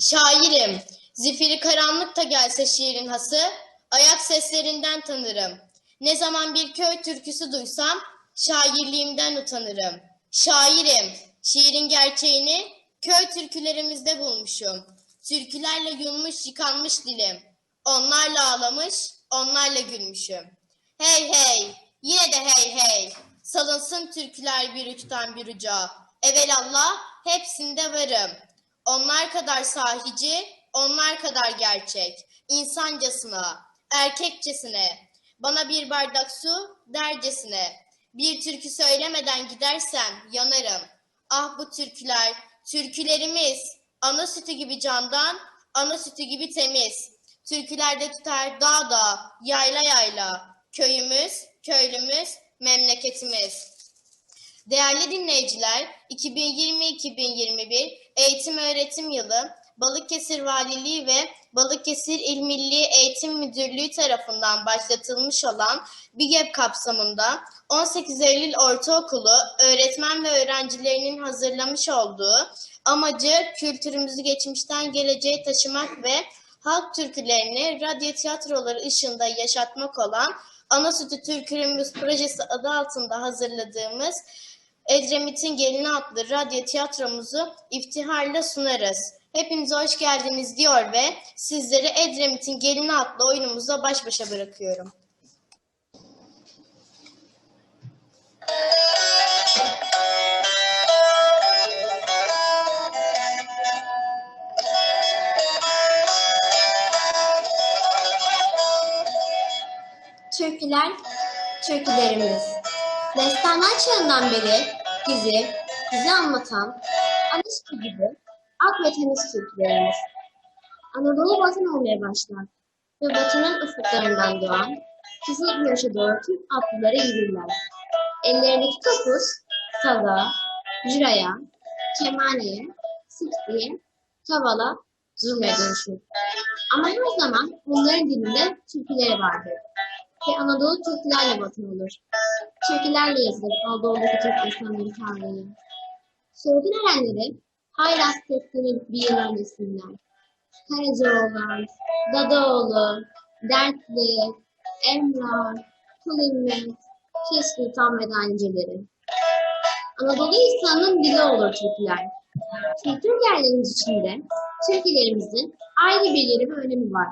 Şairim, zifiri karanlıkta gelse şiirin hası, ayak seslerinden tanırım. Ne zaman bir köy türküsü duysam, şairliğimden utanırım. Şairim, şiirin gerçeğini köy türkülerimizde bulmuşum. Türkülerle yunmuş yıkanmış dilim. Onlarla ağlamış, onlarla gülmüşüm. Hey hey, yine de hey hey. Salınsın türküler bir uçtan bir uca. Evelallah hepsinde varım. Onlar kadar sahici, onlar kadar gerçek. İnsancasına, erkekçesine, bana bir bardak su dercesine. Bir türkü söylemeden gidersem yanarım. Ah bu türküler, türkülerimiz, ana sütü gibi candan, ana sütü gibi temiz. Türkülerde tutar dağ dağ, yayla yayla, köyümüz, köylümüz, memleketimiz. Değerli dinleyiciler, 2020-2021 eğitim öğretim yılı Balıkesir Valiliği ve Balıkesir İl Milli Eğitim Müdürlüğü tarafından başlatılmış olan BİGEP kapsamında 18 Eylül Ortaokulu öğretmen ve öğrencilerinin hazırlamış olduğu amacı kültürümüzü geçmişten geleceğe taşımak ve halk türkülerini radyo tiyatroları ışığında yaşatmak olan Ana Sütü Türkülerimiz projesi adı altında hazırladığımız Edremit'in Gelini adlı radyo tiyatromuzu iftiharla sunarız. Hepinize hoş geldiniz diyor ve sizleri Edremit'in Gelini adlı oyunumuza baş başa bırakıyorum. Türküler, türkülerimiz. Destanlar çağından beri bizi, bizi anlatan, Anışkı gibi ak ve temiz türkülerimiz. Anadolu vatan olmaya başlar ve vatanın ufuklarından doğan kızıl güneşe doğru tüm atlıları yürürler. Ellerindeki topuz, sala, juraya, kemaneye, siktiye, tavala, zurnaya dönüşür. Ama her zaman bunların dilinde türküleri vardır ve Anadolu türkülerle vatan olur. Türkülerle yazılır Anadolu'daki Türk insanların tarihi. Sorgun erenleri Hayras Tekni'nin bir yıl öncesinden. Karacaoğlan, Dadaoğlu, Dertli, Emrah, Kulimmet, Şiş Sultan ve Dainceleri. Anadolu insanının dili olur türküler. Kültür yerlerimiz içinde türkülerimizin ayrı bir yeri ve önemi var.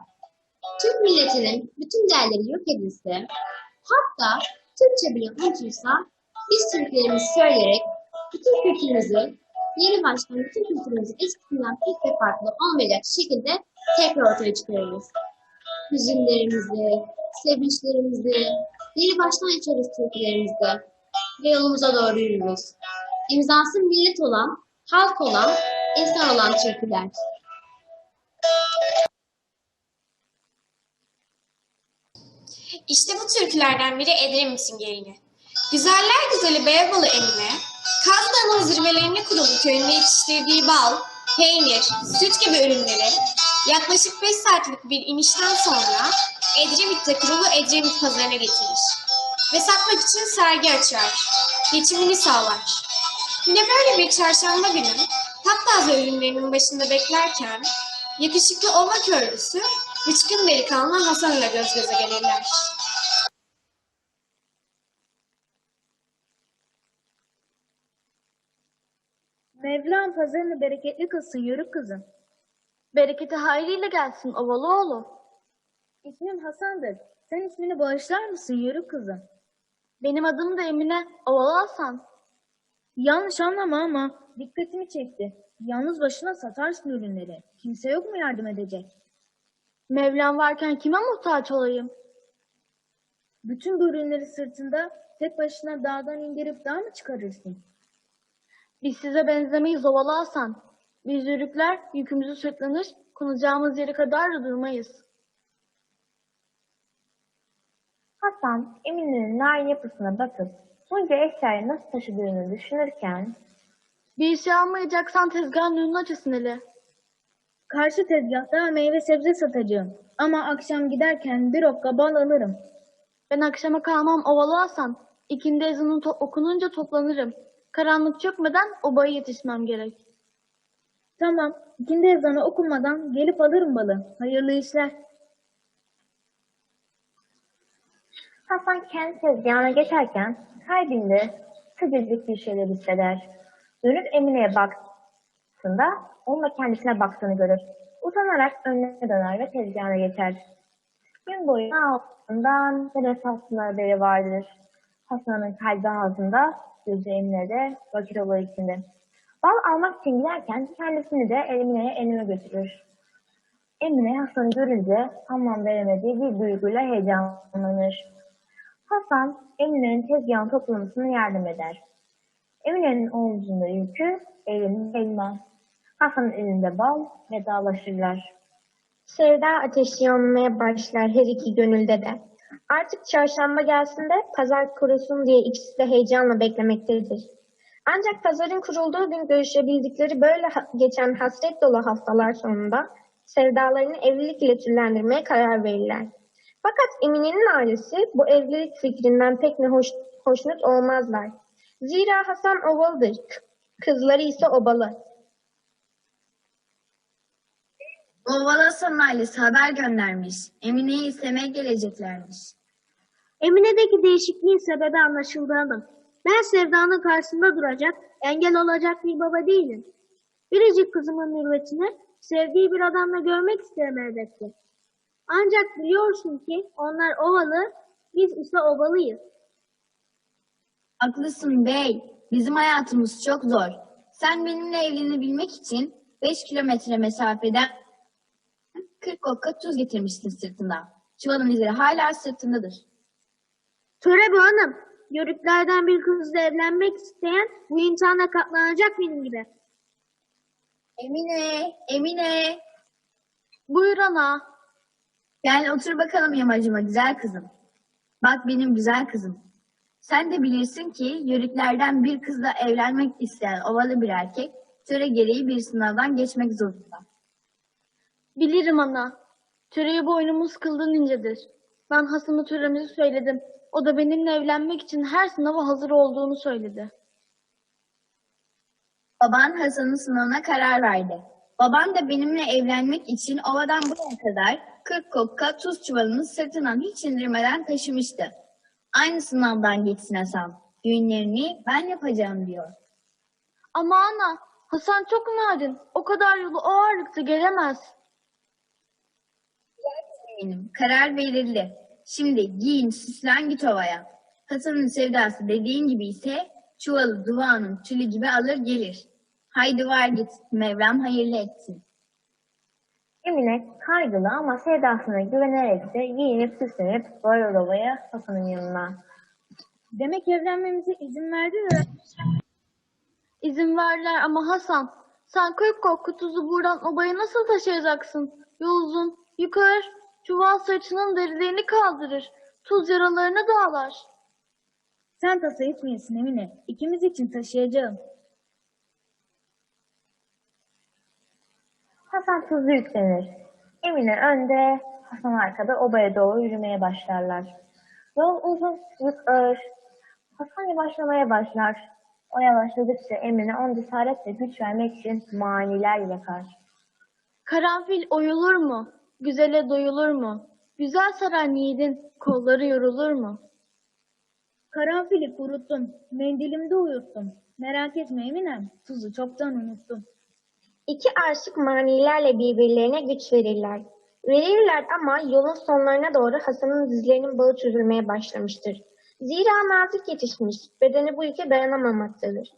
Türk milletinin bütün değerleri yok edilse, hatta Türkçe bile unutulsa, biz Türklerimizi söyleyerek bütün kültürümüzü, yeni baştan bütün kültürümüzü eskisinden pek de farklı olmayacak şekilde tekrar ortaya çıkarırız. Hüzünlerimizi, sevinçlerimizi, yeni baştan yaşarız türkülerimizde ve yolumuza doğru yürürüz. İmzası millet olan, halk olan, insan olan türküler. İşte bu türkülerden biri Edremit'in gelini. Güzeller güzeli Beyoğlu Emine, Kaz Dağı zirvelerine kurulu köyünde yetiştirdiği bal, peynir, süt gibi ürünleri yaklaşık 5 saatlik bir inişten sonra Edremit'te kurulu Edremit pazarına getirir. Ve satmak için sergi açar, geçimini sağlar. Yine böyle bir çarşamba günü taptaze ürünlerinin başında beklerken yakışıklı ova köylüsü bıçkın delikanlı Hasan'la göz göze gelirler. Mevlam pazarını bereketli kılsın yörük kızım. Bereketi hayrıyla gelsin ovalı oğlu. İsmim Hasan'dır. Sen ismini bağışlar mısın yörük kızım? Benim adım da Emine, ovalı Hasan. Yanlış anlama ama dikkatimi çekti. Yalnız başına satarsın ürünleri. Kimse yok mu yardım edecek? Mevlam varken kime muhtaç olayım? Bütün bu ürünleri sırtında tek başına dağdan indirip dağ mı çıkarırsın? Biz size benzemeyiz ovalı Hasan. Biz yörükler yükümüzü sırtlanır, konacağımız yere kadar da durmayız. Hasan, Emine'nin narin yapısına bakıp bunca eşyayı nasıl taşıdığını düşünürken Bir şey almayacaksan tezgahın önünü açasın hele. Karşı tezgahta meyve sebze satacağım. Ama akşam giderken bir okka bal alırım. Ben akşama kalmam ovalı Hasan. İkindi ezanı to- okununca toplanırım. Karanlık çökmeden obaya yetişmem gerek. Tamam, ikindi ezanı okunmadan gelip alırım balı. Hayırlı işler. Hasan kendi tezgahına geçerken kalbinde sıcacık bir şeyler hisseder. Dönüp Emine'ye baktığında onun da kendisine baktığını görür. Utanarak önüne döner ve tezgahına geçer. Gün boyu altından ve refahsına haberi vardır. Hasan'ın kalbi ağzında, gözü Emine'de, vakit olur içinde. Bal almak için giderken kendisini de Emine'ye elime götürür. Emine Hasan'ı görünce anlam veremediği bir duyguyla heyecanlanır. Hasan, Emine'nin tezgahın toplamasına yardım eder. Emine'nin omzunda yükü, elinde elma. Hasan'ın elinde bal vedalaşırlar. Sevda ateşi yanmaya başlar her iki gönülde de. Artık çarşamba gelsin de pazar kurusun diye ikisi de heyecanla beklemektedir. Ancak pazarın kurulduğu gün görüşebildikleri böyle geçen hasret dolu haftalar sonunda sevdalarını evlilik ile türlendirmeye karar verirler. Fakat Emine'nin ailesi bu evlilik fikrinden pek ne hoş, hoşnut olmazlar. Zira Hasan ovalıdır, kızları ise obalı. Oval Hasan'ın ailesi haber göndermiş. Emine'yi istemeye geleceklermiş. Emine'deki değişikliğin sebebi anlaşıldı hanım. Ben Sevda'nın karşısında duracak, engel olacak bir baba değilim. Biricik kızımın mürvetini sevdiği bir adamla görmek isterim elbette. Ancak biliyorsun ki onlar ovalı, biz ise obalıyız. Haklısın bey. Bizim hayatımız çok zor. Sen benimle evlenebilmek için 5 kilometre mesafeden 40 okka tuz getirmişsin sırtında. Çuvalın izleri hala sırtındadır. Töre bu hanım. Yörüklerden bir kızla evlenmek isteyen bu imtihana katlanacak benim gibi. Emine, Emine. Buyur ana. Gel otur bakalım yamacıma güzel kızım. Bak benim güzel kızım. Sen de bilirsin ki yörüklerden bir kızla evlenmek isteyen ovalı bir erkek töre gereği bir sınavdan geçmek zorunda. Bilirim ana. Töreyi boynumuz kıldan incedir. Ben Hasan'a töremizi söyledim. O da benimle evlenmek için her sınava hazır olduğunu söyledi. Baban Hasan'ın sınavına karar verdi. Baban da benimle evlenmek için ovadan buraya kadar 40 kokka tuz çuvalını sırtından hiç indirmeden taşımıştı. Aynı sınavdan geçsin Hasan. Düğünlerini ben yapacağım diyor. Ama ana, Hasan çok narin. O kadar yolu o ağırlıkta gelemez. Eminim. Karar verildi. Şimdi giyin, süslen git ovaya. Hasan'ın sevdası dediğin gibi ise çuvalı duvanın tülü gibi alır gelir. Haydi var git, Mevlam hayırlı etsin. Emine kaygılı ama sevdasına güvenerek de giyinip süslenip varır ovaya Hasan'ın yanına. Demek evlenmemize izin verdiler. İzin verdiler ama Hasan, sen kırk kokku tuzu buradan obaya nasıl taşıyacaksın? Yol uzun, yukarı, çuval saçının derilerini kaldırır, tuz yaralarını dağlar. Sen tasa etmeyesin Emine, ikimiz için taşıyacağım. Hasan tuzlu yüklenir. Emine önde, Hasan arkada obaya doğru yürümeye başlarlar. Yol uzun, yük ağır. Hasan yavaşlamaya başlar. O yavaşladıkça Emine on cesaretle güç vermek için maniler yakar. Karanfil oyulur mu? Güzele doyulur mu? Güzel saran yiğidin kolları yorulur mu? Karanfili kuruttum, mendilimde uyuttum. Merak etme Eminem, tuzu çoktan unuttum. İki aşık manilerle birbirlerine güç verirler. Verirler ama yolun sonlarına doğru Hasan'ın dizlerinin bağı çözülmeye başlamıştır. Zira nazik yetişmiş, bedeni bu yüke dayanamamaktadır.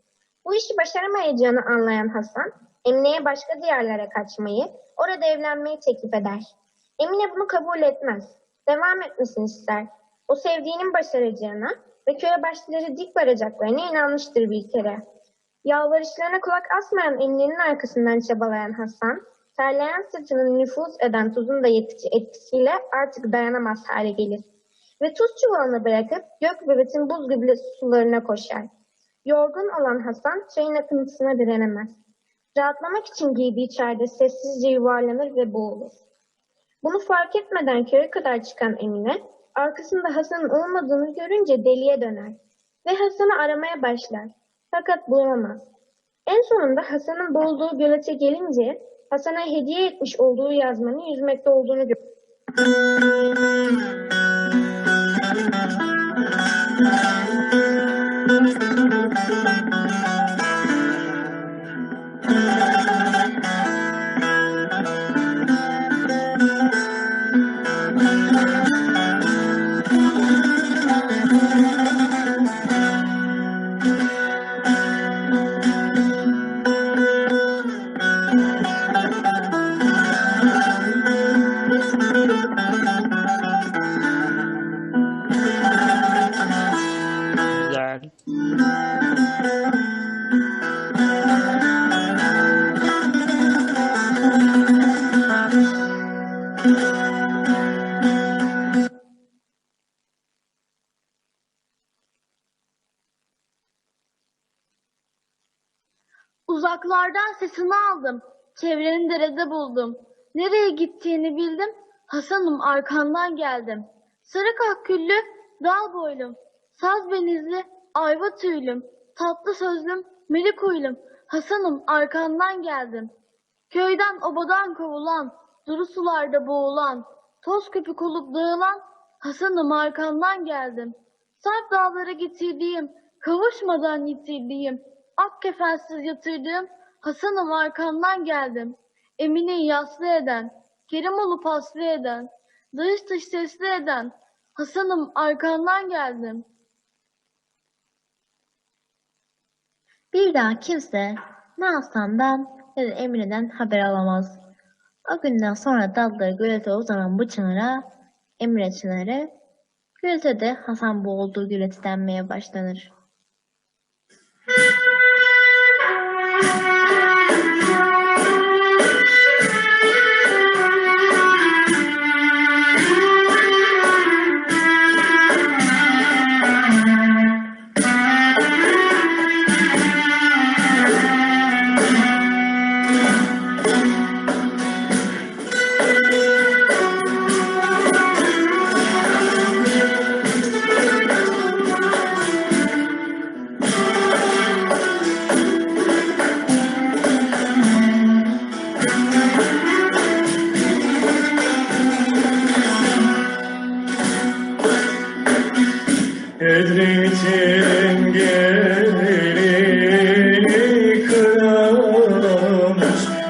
Bu işi başaramayacağını anlayan Hasan, Emine'ye başka diyarlara kaçmayı, orada evlenmeyi teklif eder. Emine bunu kabul etmez. Devam etmesini ister. O sevdiğinin başaracağına ve köye başları dik varacaklarına inanmıştır bir kere. Yalvarışlarına kulak asmayan Emine'nin arkasından çabalayan Hasan, terleyen sırtının nüfuz eden tuzun da yetici etkisiyle artık dayanamaz hale gelir. Ve tuz çuvalını bırakıp gök bebek'in buz gibi sularına koşar. Yorgun olan Hasan çayın akıntısına direnemez. Rahatlamak için giydiği çayda sessizce yuvarlanır ve boğulur. Bunu fark etmeden köye kadar çıkan Emine, arkasında Hasan'ın olmadığını görünce deliye döner ve Hasan'ı aramaya başlar. Fakat bulamaz. En sonunda Hasan'ın boğulduğu gölete gelince Hasan'a hediye etmiş olduğu yazmanın yüzmekte olduğunu gördü. Güzel. Uzaklardan sesini aldım. Çevreni derede buldum. Nereye gittiğini bildim. Hasan'ım arkandan geldim. Sarı kaküllü, dal boylum. Saz benizli, ayva tüylüm. Tatlı sözlüm, melik uylum. Hasan'ım arkandan geldim. Köyden obadan kovulan, duru sularda boğulan, toz köpük olup dağılan, Hasan'ım arkandan geldim. Sarp dağlara getirdiğim, kavuşmadan yitirdiğim, ak kefensiz yatırdığım, Hasan'ım arkandan geldim. Emine'yi yaslı eden, Kerim olup aslı eden, dış dış sesli eden, Hasan'ım arkandan geldim. Bir daha kimse ne Hasan'dan ne de Emine'den haber alamaz. O günden sonra dalları gölete uzanan bu çınara Emine çınarı, gölete de Hasan boğulduğu göleti denmeye başlanır.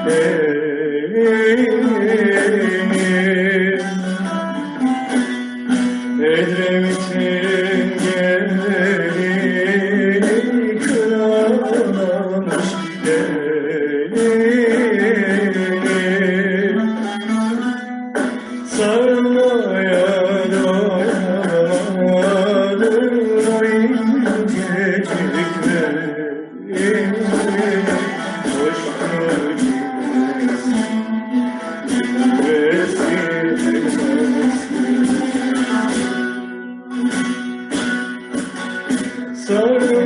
Hey. Senhor.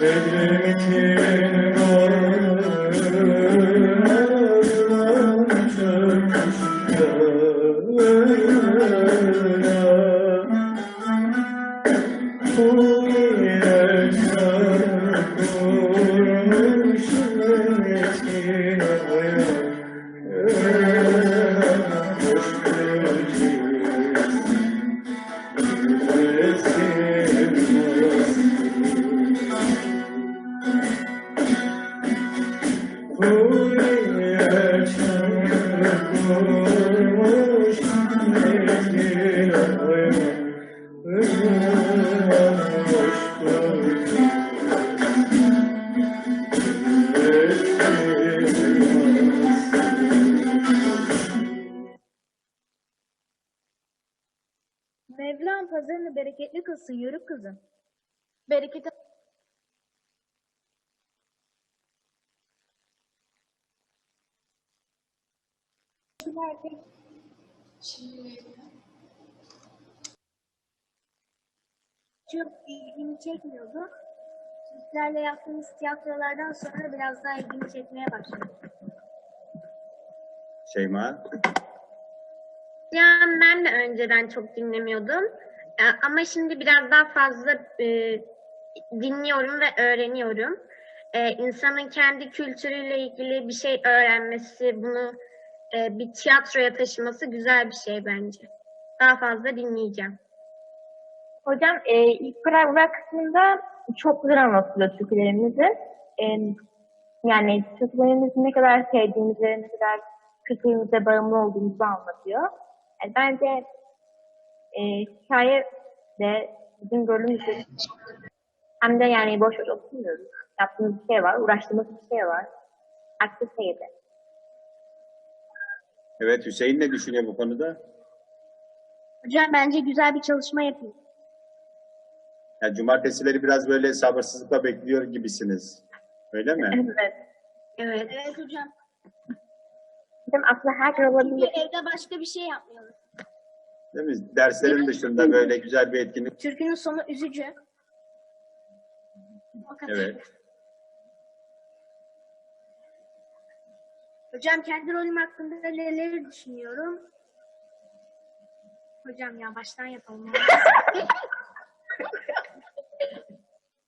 Edremit'in Bereketi çok ilgimi çekmiyordu. Sizlerle yaptığımız tiyatrolardan sonra biraz daha ilgimi çekmeye başladı. Şeyma. Yani ben de önceden çok dinlemiyordum. Ee, Ama şimdi biraz daha fazla e, dinliyorum ve öğreniyorum. Ee, insanın kendi kültürüyle ilgili bir şey öğrenmesi, bunu e, bir tiyatroya taşıması güzel bir şey bence. Daha fazla dinleyeceğim. Hocam e, ilk paragraf kısmında çok güzel anlatılıyor türkülerimizi. E, yani türkülerimizi ne kadar sevdiğimizi, ne kadar kültürümüze bağımlı olduğumuzu anlatıyor. Yani bence e, şair de bizim rolümüzde hem de yani boş boş okumuyoruz. Yaptığımız bir şey var, uğraştığımız bir şey var. Aktiviteydi. Evet Hüseyin ne düşünüyor bu konuda? Hocam bence güzel bir çalışma yapıyor. Yani cumartesileri biraz böyle sabırsızlıkla bekliyor gibisiniz. Öyle mi? Evet. Evet. Evet hocam. Hocam aslında her gün olabilir. evde başka bir şey yapmıyoruz. Değil mi? Derslerin dışında böyle güzel bir etkinlik. Türkünün sonu üzücü. O kadar. Evet. Hocam kendi rolüm hakkında neleri düşünüyorum? Hocam ya baştan yapalım.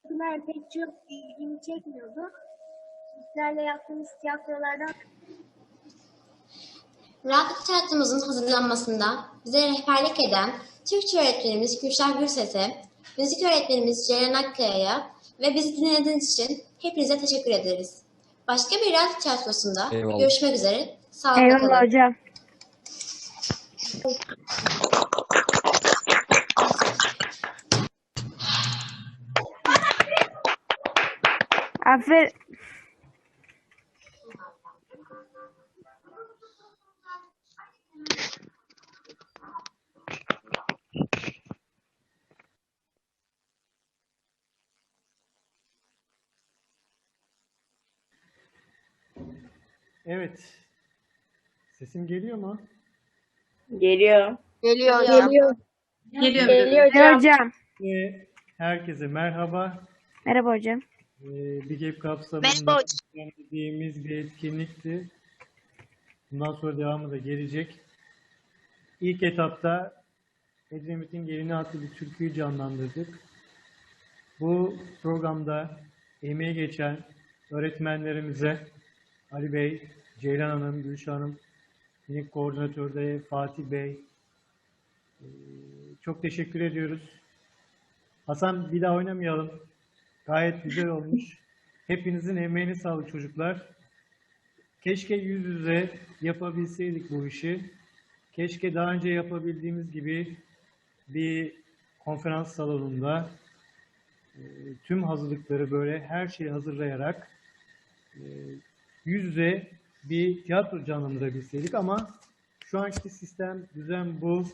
Bunlar pek çok ilgimi çekmiyordu. Sizlerle yaptığımız tiyatrolardan Rahatlık tiyatromuzun hazırlanmasında bize rehberlik eden Türkçe öğretmenimiz Gülşah Gürses'e, müzik öğretmenimiz Ceylan Akkaya'ya ve bizi dinlediğiniz için hepinize teşekkür ederiz. Başka bir radyo tiyatrosunda Eyvallah. görüşmek üzere. Sağlıkla kalın. hocam. Aferin. Evet. Sesim geliyor mu? Geliyor. Geliyor Geliyor. Geliyor hocam. Ve herkese merhaba. Merhaba hocam. Ee, Big Ape kapsamında düzenlediğimiz bir etkinlikti. Bundan sonra devamı da gelecek. İlk etapta Edremit'in Gelini adlı bir türküyü canlandırdık. Bu programda emeği geçen öğretmenlerimize Ali Bey, Ceylan Hanım, Gülşah Hanım, yine koordinatörde Fatih Bey, ee, çok teşekkür ediyoruz. Hasan bir daha oynamayalım. Gayet güzel olmuş. Hepinizin emeğine sağlık çocuklar. Keşke yüz yüze yapabilseydik bu işi. Keşke daha önce yapabildiğimiz gibi bir konferans salonunda e, tüm hazırlıkları böyle her şeyi hazırlayarak e, yüz yüze bir tiyatro canlandırabilseydik ama şu anki sistem, düzen bu.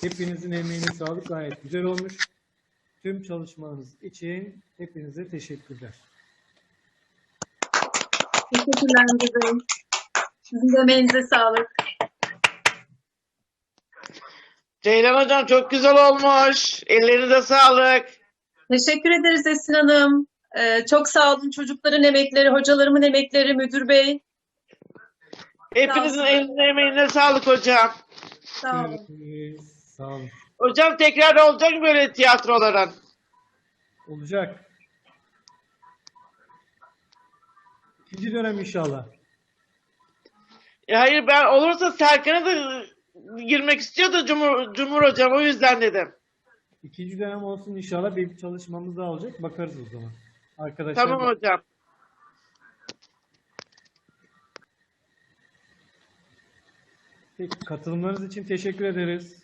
Hepinizin emeğine sağlık gayet güzel olmuş. Tüm çalışmalarınız için hepinize teşekkürler. Teşekkürler müdürüm. Sizin de emeğinize sağlık. Ceylan hocam çok güzel olmuş. Ellerinize sağlık. Teşekkür ederiz Esin Hanım. Ee, çok sağ olun çocukların emekleri, hocalarımın emekleri, müdür bey. Hepinizin eline emeğine sağlık hocam. Sağ olun. Ee, Sağ olun. Hocam tekrar olacak mı böyle tiyatroların? Olacak. İkinci dönem inşallah. E, hayır ben olursa Serkan'a da girmek istiyordu Cumhur, Cumhur hocam o yüzden dedim. İkinci dönem olsun inşallah bir çalışmamız daha olacak. Bakarız o zaman. Arkadaşlar Tamam hocam. Peki, katılımlarınız için teşekkür ederiz.